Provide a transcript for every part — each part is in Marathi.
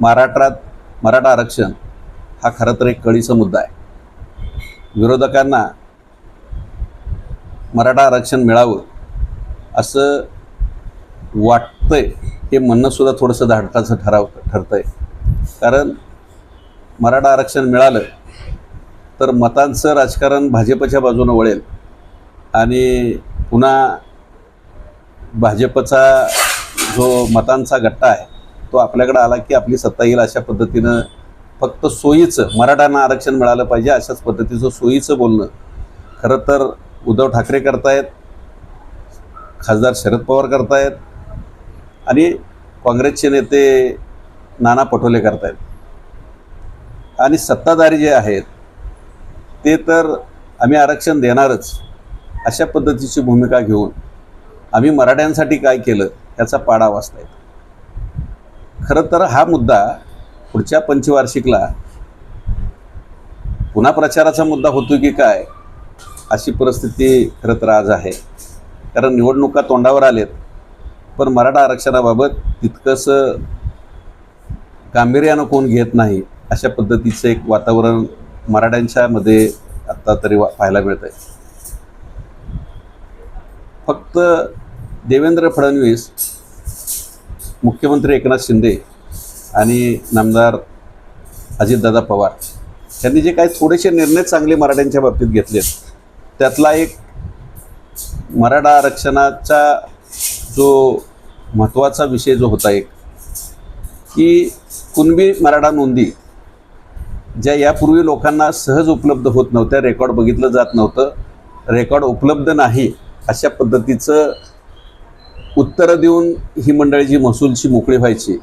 महाराष्ट्रात मराठा आरक्षण हा खरं तर एक कळीचा मुद्दा आहे. विरोधकांना मराठा आरक्षण मिळावं असं वाटतंय हे म्हणणंसुद्धा थोडंसं धाडकाचं ठराव ठरतंय. कारण मराठा आरक्षण मिळालं तर मतांचं राजकारण भाजपच्या बाजूनं वळेल आणि पुन्हा भाजपचा जो मतांचा गट्टा आहे तो आपल्याकडे आला की आपली सत्ता येईल अशा पद्धतीनं फक्त सोयीचं मराठ्यांना आरक्षण मिळालं पाहिजे अशाच पद्धतीचं सोयीचं बोलणं. खरं तर उद्धव ठाकरे करतायत खासदार शरद पवार करतायत आणि काँग्रेसचे नेते नाना पटोले करतायत. आणि सत्ताधारी जे आहेत ते तर आम्ही आरक्षण देणारच अशा पद्धतीची भूमिका घेऊन आम्ही मराठ्यांसाठी काय केलं याचा पाडा वाचतायत. खरं तर हा मुद्दा पुढच्या पंचवार्षिकला पुन्हा प्रचाराचा मुद्दा होतो की काय अशी परिस्थिती खरं तर आज आहे. कारण निवडणुका तोंडावर आलेत पण मराठा आरक्षणाबाबत तितकंसं गांभीर्यानं कोण घेत नाही अशा पद्धतीचं एक वातावरण मराठ्यांच्यामध्ये आत्ता तरी वा पाहायला मिळत आहे फक्त देवेंद्र फडणवीस मुख्यमंत्री एकनाथ शिंदे आणि नामदार अजितदादा पवार यांनी जे काही थोडेसे निर्णय चांगले मराठ्यांच्या बाबतीत घेतलेत त्यातला एक मराठा आरक्षणाचा जो महत्त्वाचा विषय जो होता एक की कुणबी मराठा नोंदी ज्या यापूर्वी लोकांना सहज उपलब्ध होत नव्हत्या रेकॉर्ड बघितलं जात नव्हतं रेकॉर्ड उपलब्ध नाही अशा पद्धतीचं उत्तरं देऊन ही मंडळी जी महसूलची मोकळी व्हायची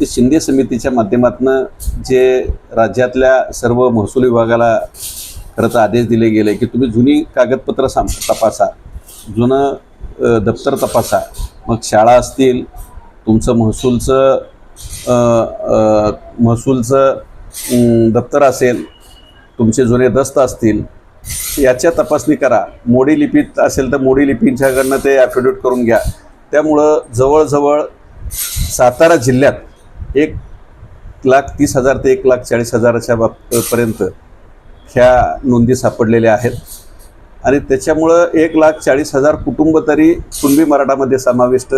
ती शिंदे समितीच्या माध्यमातून जे राज्यातल्या सर्व महसूल विभागाला खरंच आदेश दिले गेले की तुम्ही जुनी कागदपत्र साम तपासा जुनं दप्तर तपासा. मग शाळा असतील तुमचं महसूलचं महसूलचं दप्तर असेल तुमचे जुने दस्त असतील याच्या तपासणी करा. मोडी लिपीत असेल तर मोडी लिपींच्याकडनं ते ॲफिडेविट करून घ्या. त्यामुळं जवळजवळ सातारा जिल्ह्यात एक लाख तीस हजार ते एक लाख चाळीस हजाराच्या बाबपर्यंत ह्या नोंदी सापडलेल्या आहेत. आणि त्याच्यामुळं एक लाख चाळीस हजार कुटुंब तरी कुणबी मराठामध्ये समाविष्ट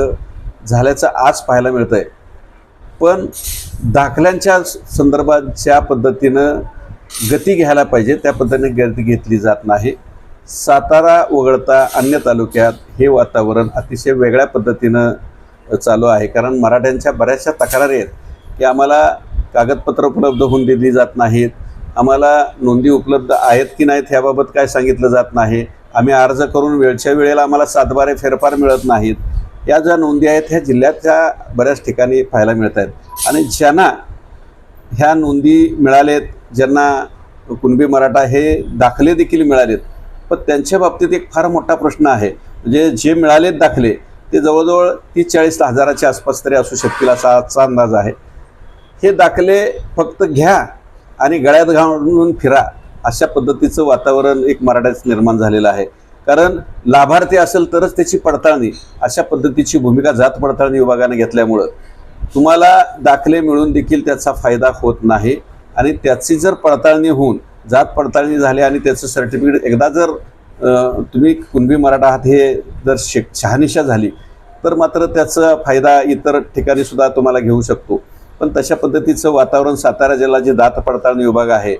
झाल्याचं आज पाहायला मिळतं आहे पण दाखल्यांच्या संदर्भात ज्या पद्धतीनं गती घ्यायला पाहिजे त्या पद्धतीने गती घेतली जात नाही. सातारा वगळता अन्य तालुक्यात हे वातावरण अतिशय वेगळ्या पद्धतीनं चालू आहे. कारण मराठ्यांच्या बऱ्याचशा तक्रारी आहेत की आम्हाला कागदपत्र उपलब्ध होऊन दिली जात नाहीत. आम्हाला नोंदी उपलब्ध आहेत की नाहीत ह्याबाबत काय सांगितलं जात नाही. आम्ही अर्ज करून वेळच्या वेळेला आम्हाला सातबारे फेरफार मिळत नाहीत. या ज्या नोंदी आहेत ह्या जिल्ह्याच्या बऱ्याच ठिकाणी पाहायला मिळत आहेत आणि ज्यांना ह्या नोंदी मिळालेत ज्यांना कुणबी मराठा हे दाखले देखील मिळालेत पण त्यांच्या बाबतीत एक फार मोठा प्रश्न आहे. म्हणजे जे मिळालेत दाखले ते जवळजवळ तीस चाळीस हजाराच्या आसपास तरी असू शकतील असा आजचा अंदाज आहे. हे दाखले फक्त घ्या आणि गळ्यात घालून फिरा अशा पद्धतीचं वातावरण एक मराठ्यात निर्माण झालेलं आहे. कारण लाभार्थी असेल तरच त्याची पडताळणी अशा पद्धतीची भूमिका जात पडताळणी विभागाने घेतल्यामुळं तुम्हाला दाखले मिळून देखील त्याचा फायदा होत नाही आणि त्याची जर पडताळणी होऊन जात पडताळणी झाली आणि त्याचं सर्टिफिकेट एकदा जर तुम्ही कुणबी मराठा आहात हे जर शे शहानिशा झाली तर मात्र त्याचा फायदा इतर ठिकाणी सुद्धा तुम्हाला घेऊ शकतो. पण तशा पद्धतीचं वातावरण सातारा जिल्हा जे दात पडताळणी विभाग आहे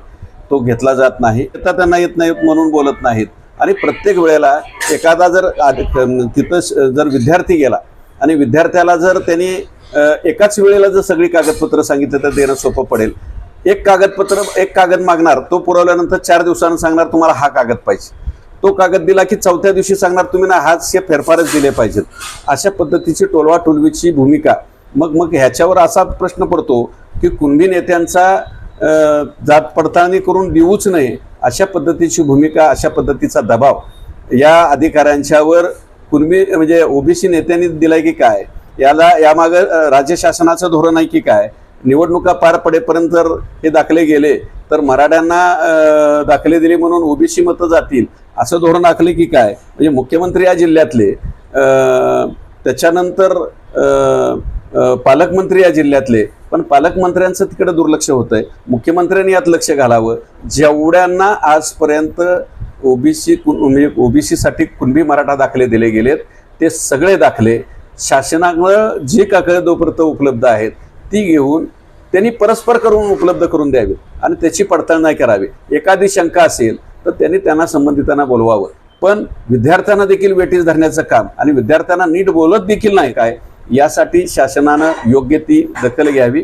तो घेतला जात नाही. आता त्यांना येत नाहीत म्हणून बोलत नाहीत. आणि प्रत्येक वेळेला एखादा जर आद- तिथं श- जर विद्यार्थी गेला आणि विद्यार्थ्याला जर त्यांनी एकाच वेळेला जर सगळी कागदपत्र सांगितलं तर देणं सोपं पडेल. एक कागदपत्र एक कागद मागणार तो पुरवल्यानंतर चार दिवसानं सांगणार तुम्हाला हा कागद पाहिजे. तो कागद दिला की चौथ्या दिवशी सांगणार तुम्ही ना हाच हे फेरफारच दिले पाहिजेत. अशा पद्धतीची टोलवा टोलवीची भूमिका. मग मग ह्याच्यावर असा प्रश्न पडतो की कुणबी नेत्यांचा जात पडताळणी करून देऊच नये अशा पद्धतीची भूमिका अशा पद्धतीचा दबाव या अधिकाऱ्यांच्यावर कुणबी म्हणजे ओबीसी नेत्यांनी दिलाय की काय? याला यामागं राज्य शासनाचं धोरण आहे की काय? निवडणुका पार पडेपर्यंत जर हे दाखले गेले तर मराठ्यांना दाखले दिले म्हणून ओबीसी मतं जातील असं धोरण आखले की काय? म्हणजे मुख्यमंत्री या जिल्ह्यातले त्याच्यानंतर पालकमंत्री या जिल्ह्यातले पण पालकमंत्र्यांचं तिकडे दुर्लक्ष होतंय. मुख्यमंत्र्यांनी यात लक्ष घालावं. जेवढ्यांना आजपर्यंत ओबीसी म्हणजे ओबीसीसाठी कुणबी मराठा दाखले दिले गेलेत ते सगळे दाखले. शासनानं जे कागदोपत्र उपलब्ध आहेत ती घेऊन त्यांनी परस्पर करून उपलब्ध करून द्यावी आणि त्याची पडताळणी करावी. एखादी शंका असेल तर त्यांनी त्यांना संबंधितांना बोलवावं. पण विद्यार्थ्यांना देखील वेटीस धरण्याचं काम आणि विद्यार्थ्यांना नीट बोलत देखील नाही काय यासाठी शासनानं योग्य ती दखल घ्यावी.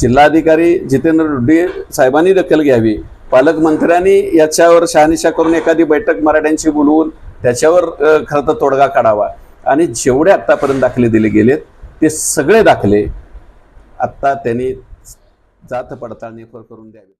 जिल्हाधिकारी जितेंद्र रुड्डे साहेबांनी दखल घ्यावी. पालकमंत्र्यांनी याच्यावर शहानिशा करून एखादी बैठक मराठ्यांची बोलवून त्याच्यावर खरं तर तोडगा काढावा. आणि जेवढे आत्तापर्यंत दाखले दिले गेलेत ते सगळे दाखले आत्ता त्यांनी जात पडताळणी करून द्यावी.